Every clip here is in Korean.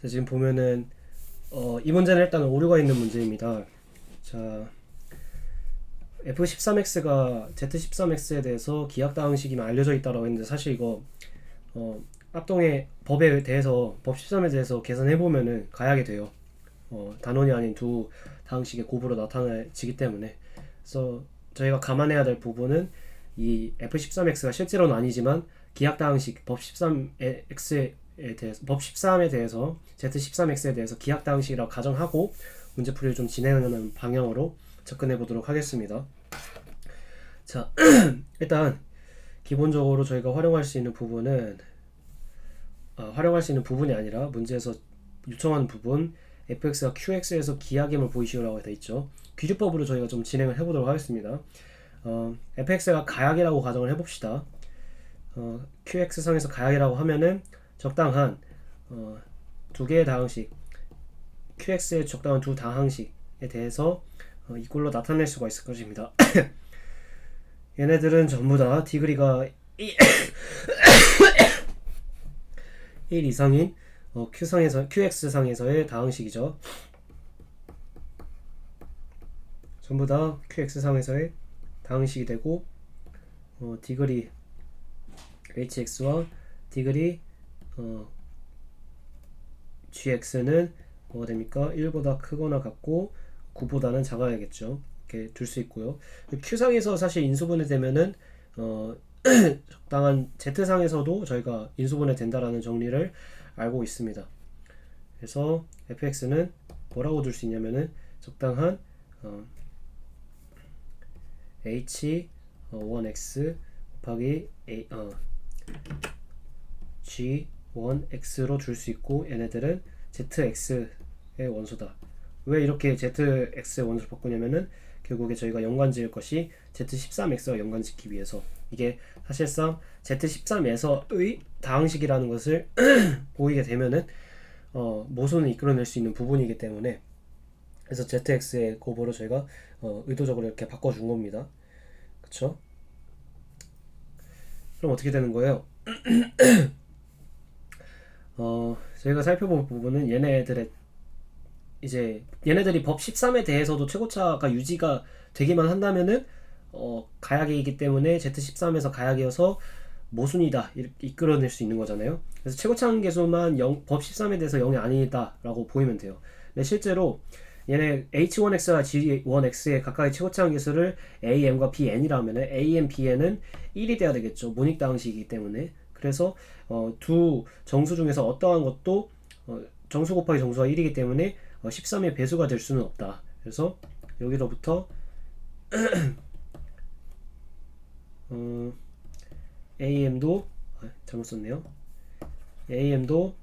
자, 지금 보면은 어, 이 문제는 일단 오류가 있는 문제입니다. 자, F13X가 Z13X에 대해서 기약 다항식이면 알려져 있다라고 했는데 사실 이거 어, 합동의 법에 대해서 법 13에 대해서 계산해 보면은 가약이 돼요. 어, 단원이 아닌 두 다항식의 곱으로 나타나지기 때문에 그래서 저희가 감안해야 될 부분은 이 F13X가 실제로는 아니지만 기약 다항식 법 13X에 대해서 법 13에 대해서 Z13X에 대해서 기약 다항식이라고 가정하고 문제풀이를 좀 진행하는 방향으로 접근해 보도록 하겠습니다. 자, 일단 기본적으로 저희가 활용할 수 있는 부분은 아, 활용할 수 있는 부분이 아니라 문제에서 요청하는 부분 fx가 qx에서 기하임을 보이시오라고 되어 있죠. 귀주법으로 저희가 좀 진행을 해보도록 하겠습니다. 어, fx가 가약이라고 가정을 해봅시다. 어, qx 상에서 가약이라고 하면은 적당한 어, 두 개의 다항식 qx의 적당한 두 다항식에 대해서 어, 이꼴로 나타낼 수가 있을 것입니다. 얘네들은 전부 다 디그리가 1 이상인 어, Q상에서 QX상에서의 다항식이죠. 전부 다 QX상에서의 다항식이 되고 어, 디그리 HX와 디그리 어, GX는 뭐가 됩니까? 1보다 크거나 같고 9보다는 작아야겠죠. 이렇게 둘 수 있고요. Q상에서 사실 인수분해 되면은 어, 적당한 Z상에서도 저희가 인수분해 된다라는 정리를 알고 있습니다. 그래서 fx는 뭐라고 둘 수 있냐면은 적당한 어, h1x 곱하기 a, 어, g1x로 줄 수 있고 얘네들은 zx의 원소다. 왜 이렇게 zx의 원소를 바꾸냐면은 결국에 저희가 연관 지을 것이 z13x와 연관 짓기 위해서 이게 사실상 Z13에서의 다항식이라는 것을 보이게 되면은 어, 모순을 이끌어낼 수 있는 부분이기 때문에 그래서 ZX의 곱으로 저희가 어, 의도적으로 이렇게 바꿔준 겁니다. 그쵸? 그럼 어떻게 되는 거예요? 어, 저희가 살펴볼 부분은 얘네들의 이제 얘네들이 법 13에 대해서도 최고차가 유지가 되기만 한다면은 어, 가약이기 때문에 Z13에서 가약이어서 모순이다 이끌어낼 수 있는 거잖아요. 그래서 최고차항 계수만 0, 법 13에 대해서 0이 아니다라고 보이면 돼요. 근데 실제로 얘네 H1X와 G1X의 각각의 최고차항 계수를 AM과 BN이라 하면 AM, BN은 1이 돼야 되겠죠. 모닉 다항식이기 때문에. 그래서 어, 두 정수 중에서 어떠한 것도 어, 정수 곱하기 정수가 1이기 때문에 어, 13의 배수가 될 수는 없다. 그래서 여기로부터 어, AM도 아, 잘못 썼네요. AM도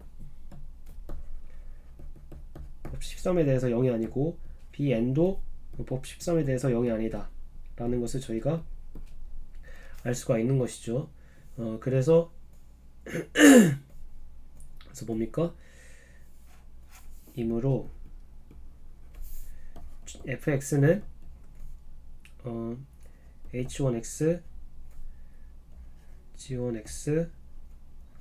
법 13에 대해서 0이 아니고 BN도 법 13에 대해서 0이 아니다 라는 것을 저희가 알 수가 있는 것이죠. 어, 그래서 그래서 뭡니까? 이므로 fx는 어, h1x g1x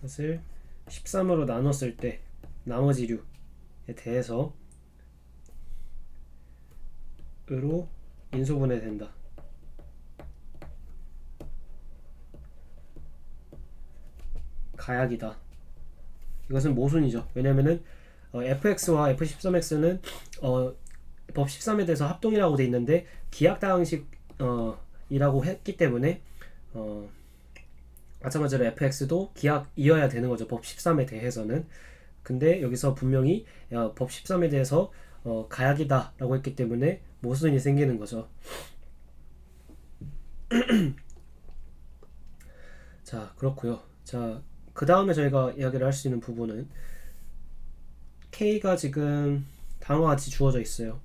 것을 13으로 나눴을 때 나머지 류에 대해서 으로 인수분해 된다. 가약이다. 이것은 모순이죠. 왜냐면은 어, fx와 f13x는 어, 법 13에 대해서 합동이라고 돼 있는데 기약 다항식 어, 이라고 했기 때문에 어, 마찬가지로 fx도 기약이어야 되는 거죠. 법 13에 대해서는. 근데 여기서 분명히 어, 법 13에 대해서 어, 가약이다라고 했기 때문에 모순이 생기는 거죠. 자, 그렇고요. 자, 그 다음에 저희가 이야기를 할 수 있는 부분은 K가 지금 다음과 같이 주어져 있어요.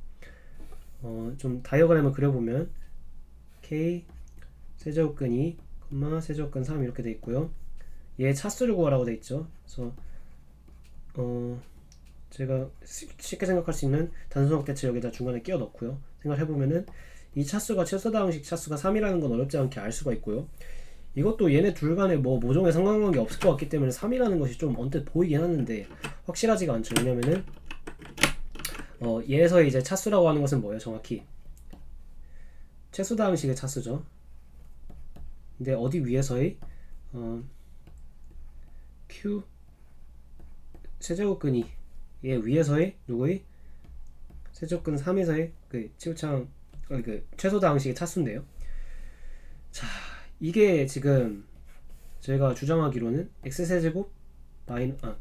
어, 좀 다이어그램을 그려보면 K 세제곱근 2, 세제곱근 3 이렇게 돼 있고요. 얘 차수를 구하라고 돼 있죠. 그래서 어 제가 쉽게 생각할 수 있는 단순 대체 여기다 중간에 끼워 넣고요. 생각해 보면은 이 차수가 최소다항식 차수가 3이라는 건 어렵지 않게 알 수가 있고요. 이것도 얘네 둘 간에 뭐 모종의 상관관계 없을 것 같기 때문에 3이라는 것이 좀 언뜻 보이긴 하는데 확실하지가 않죠. 왜냐면은 어, 얘에서 이제 차수라고 하는 것은 뭐예요? 정확히 최소 다항식의 차수죠. 근데 어디 위에서의 어, q 세제곱근이 얘 위에서의 누구의 세제곱근 3에서의 그 치우창 어, 그 최소 다항식의 차수인데요. 자, 이게 지금 저희가 주장하기로는 x 세제곱 마이너 아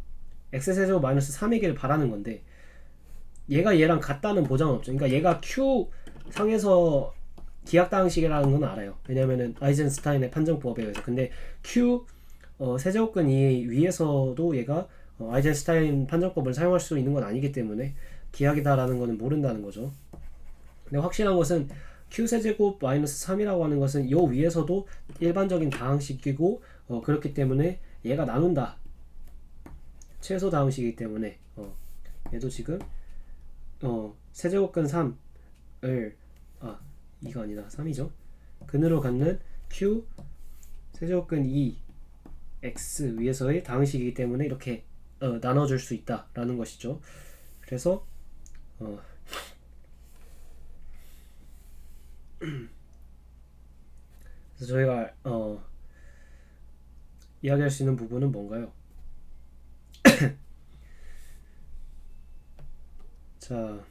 x 세제곱 마이너스 3이길 바라는 건데 얘가 얘랑 같다는 보장은 없죠. 그러니까 얘가 q 상에서 기하다항식이라는 건 알아요. 왜냐면은 아이젠스타인의 판정법에 의해서. 근데 q 어, 세제곱근 2 위에서도 얘가 어, 아이젠스타인 판정법을 사용할 수 있는 건 아니기 때문에 기하이다라는 거는 모른다는 거죠. 근데 확실한 것은 q 세제곱 마이너스 3이라고 하는 것은 요 위에서도 일반적인 다항식이고 어, 그렇기 때문에 얘가 나눈다. 최소 다항식이기 때문에 어, 얘도 지금 어, 세제곱근 3을 아 2가 아니다 3이죠. 근으로 갖는 q 세제곱근 2 x 위에서의 다항식이기 때문에 이렇게 어, 나눠줄 수 있다라는 것이죠. 그래서 어, 그래서 저희가 어, 이야기할 수 있는 부분은 뭔가요? 자,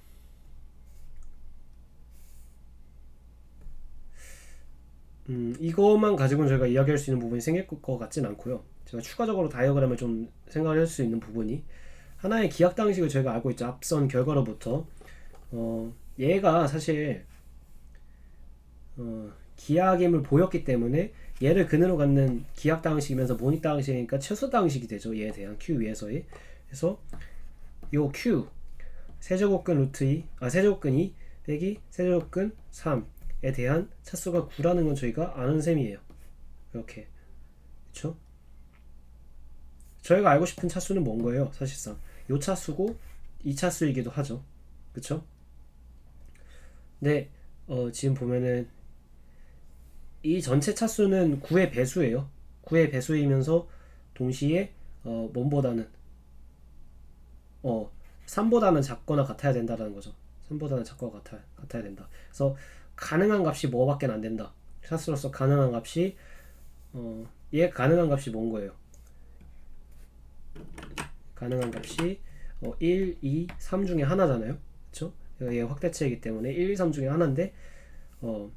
음, 이것만 가지고는 저희가 이야기할 수 있는 부분이 생길 것 같진 않고요. 제가 추가적으로 다이어그램을 좀 생각할 수 있는 부분이 하나의 기약 방식을 저희가 알고 있죠. 앞선 결과로부터 어, 얘가 사실 어, 기하임을 보였기 때문에 얘를 근으로 갖는 기하 방식이면서 모닉 방식이니까 최소 방식이 되죠. 얘에 대한 q 위에서의 그래서 요 q 세제곱근 루트 2, 아 세제곱근 2 빼기 세제곱근 3에 대한 차수가 9라는 건 저희가 아는 셈이에요. 이렇게 그렇죠? 저희가 알고 싶은 차수는 뭔 거예요? 사실상 요 차수고 이 차수이기도 하죠. 그렇죠? 근데 어, 지금 보면은 이 전체 차수는 9의 배수예요. 9의 배수이면서 동시에 어, 몸보다는 어 3보다는 작거나 같아야 된다라는 거죠. 3보다는 작거나 같아, 같아야 된다. 그래서 가능한 값이 뭐밖에 안 된다. 차수로서 가능한 값이 어, 얘 가능한 값이 뭔 거예요? 가능한 값이 어, 1, 2, 3 중에 하나잖아요. 그렇죠? 얘 확대체이기 때문에 1, 2, 3 중에 하나인데 어,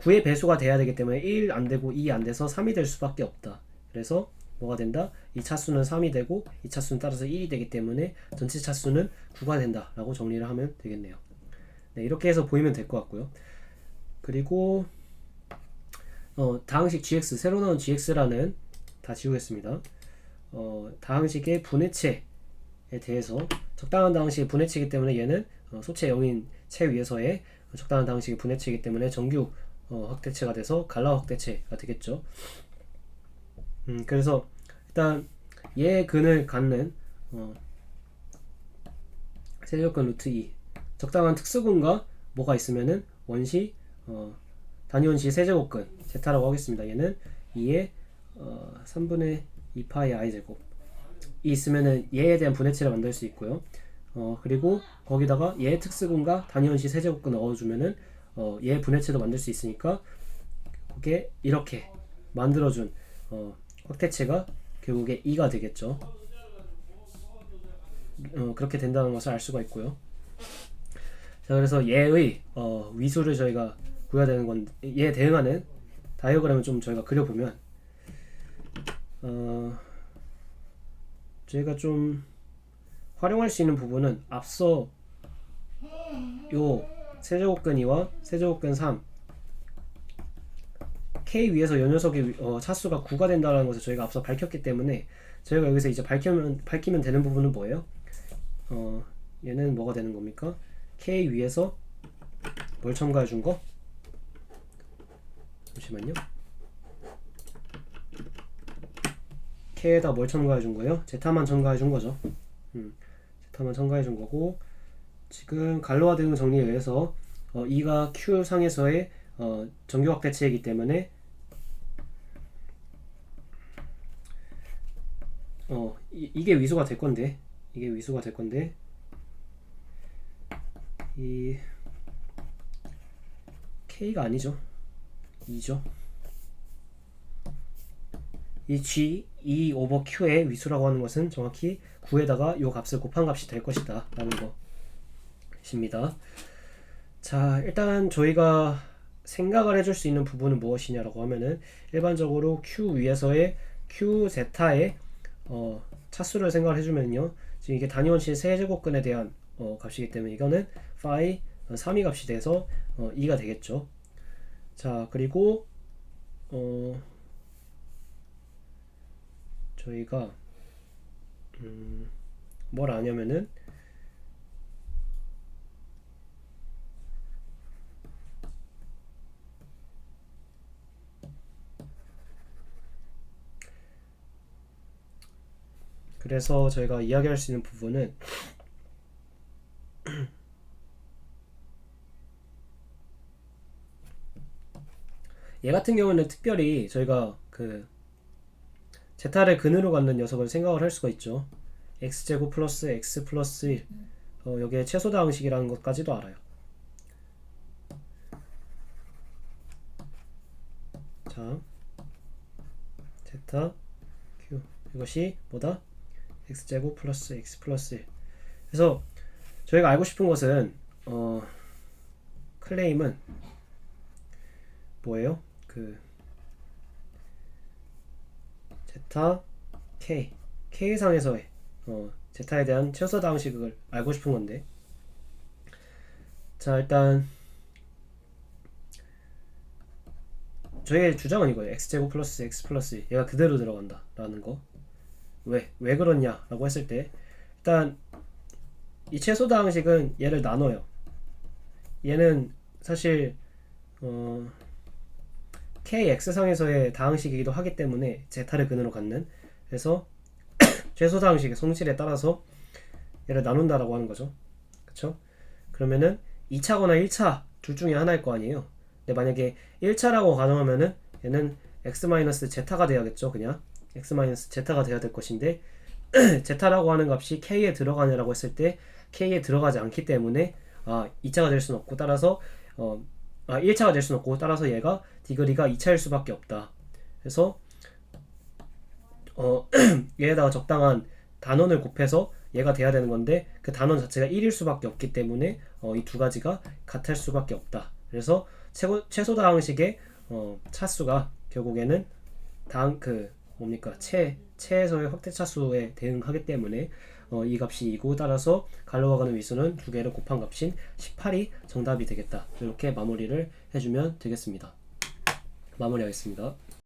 9의 배수가 돼야 되기 때문에 1 안 되고 2 안 돼서 3이 될 수밖에 없다. 그래서 뭐가 된다? 이 차수는 3이 되고 이 차수는 따라서 1이 되기 때문에 전체 차수는 9가 된다라고 정리를 하면 되겠네요. 네, 이렇게 해서 보이면 될 것 같고요. 그리고 어, 다항식 gx 새로 나온 gx라는 다 지우겠습니다. 어, 다항식의 분해체에 대해서 적당한 다항식의 분해체이기 때문에 얘는 어, 소체 0인 체 위에서의 적당한 다항식의 분해체이기 때문에 정규 어, 확대체가 돼서 갈라 확대체가 되겠죠. 음, 그래서 일단 얘 근을 갖는 어, 세제곱근 루트 2 적당한 특수근과 뭐가 있으면은 원시 어, 단위원시 세제곱근 제타라고 하겠습니다. 얘는 2의 어, 3분의 2파이 i 제곱 이 있으면은 얘에 대한 분해체를 만들 수 있고요. 어, 그리고 거기다가 얘 특수근과 단위원시 세제곱근 넣어주면은 어, 얘 분해체도 만들 수 있으니까 그게 이렇게 만들어준 어, 확대체가 결국에 2가 되겠죠. 어, 그렇게 된다는 것을 알 수가 있고요. 자, 그래서 얘의 어, 위수를 저희가 구해야 되는 건데, 얘 대응하는 다이어그램을 좀 저희가 그려보면, 어, 저희가 좀 활용할 수 있는 부분은 앞서 요 세제곱근 2와 세제곱근 3 K 위에서 요 녀석의 어, 차수가 9가 된다는 것을 저희가 앞서 밝혔기 때문에 저희가 여기서 이제 밝히면 밝히면 되는 부분은 뭐예요? 어, 얘는 뭐가 되는 겁니까? K 위에서 뭘 첨가해 준 거? 잠시만요. K에다 뭘 첨가해 준 거예요? 제타만 첨가해 준 거죠. 음, 제타만 첨가해 준 거고 지금 갈로와 대응 정리에 의해서 어, 2가 Q 상에서의 어, 정규 확대치이기 때문에 어, 이, 이게 위수가 될 건데 이게 위수가 될 건데 이 K가 아니죠? 2죠? 이 G e 2 오버 Q의 위수라고 하는 것은 정확히 9에다가 요 값을 곱한 값이 될 것이다 라는 거. 것입니다. 자 일단 저희가 생각을 해줄 수 있는 부분은 무엇이냐라고 하면은 일반적으로 Q 위에서의 Q 제타의 어, 차수를 생각을 해주면요. 지금 이게 단위원치 세제곱근에 대한 어, 값이기 때문에 이거는 phi 3이 값이 돼서 어, 2가 되겠죠. 자 그리고 어, 저희가 음, 뭘 아냐면은 그래서 저희가 이야기할 수 있는 부분은 얘 같은 경우는 특별히 저희가 그 제타를 근으로 갖는 녀석을 생각을 할 수가 있죠. x제곱 플러스 x 플러스 1 어, 여기에 최소다 항식이라는 것까지도 알아요. 자, 제타 q 이것이 뭐다? X제곱 플러스 x 플러스 1 그래서 저희가 알고 싶은 것은 어, 클레임은 뭐예요? 그 제타 k. K 상에서의 어, 제타에 대한 최소 다 항식을 알고 싶은 건데. 자 일단 저희의 주장은 이거예요. X제곱 플러스 x 플러스 1 얘가 그대로 들어간다 라는 거 왜? 왜 그렇냐? 라고 했을 때 일단 이 최소다 항식은 얘를 나눠요. 얘는 사실 어, kx상에서의 다항식이기도 하기 때문에 제타를 근으로 갖는 그래서 최소다 항식의 성질에 따라서 얘를 나눈다라고 하는 거죠. 그쵸? 그러면은 2차거나 1차 둘 중에 하나일 거 아니에요. 근데 만약에 1차라고 가정하면은 얘는 x-z가 돼야겠죠, 그냥. X-z가 돼야 될 것인데 z라고 하는 값이 k에 들어가냐라고 했을 때 k에 들어가지 않기 때문에 아 2차가 될 수는 없고 따라서 어, 아 1차가 될 수는 없고 따라서 얘가 디그리가 2차일 수밖에 없다. 그래서 어 얘에다가 적당한 단원을 곱해서 얘가 돼야 되는 건데 그 단원 자체가 1일 수밖에 없기 때문에 어, 이 두 가지가 같을 수밖에 없다. 그래서 최고, 최소 다 항식의 어, 차수가 결국에는 당그 뭡니까 최 최에서의 확대 차수에 대응하기 때문에 어, 이 값이 2고 따라서 갈로와 가는 위수는 두 개를 곱한 값인 18이 정답이 되겠다. 이렇게 마무리를 해주면 되겠습니다. 마무리하겠습니다.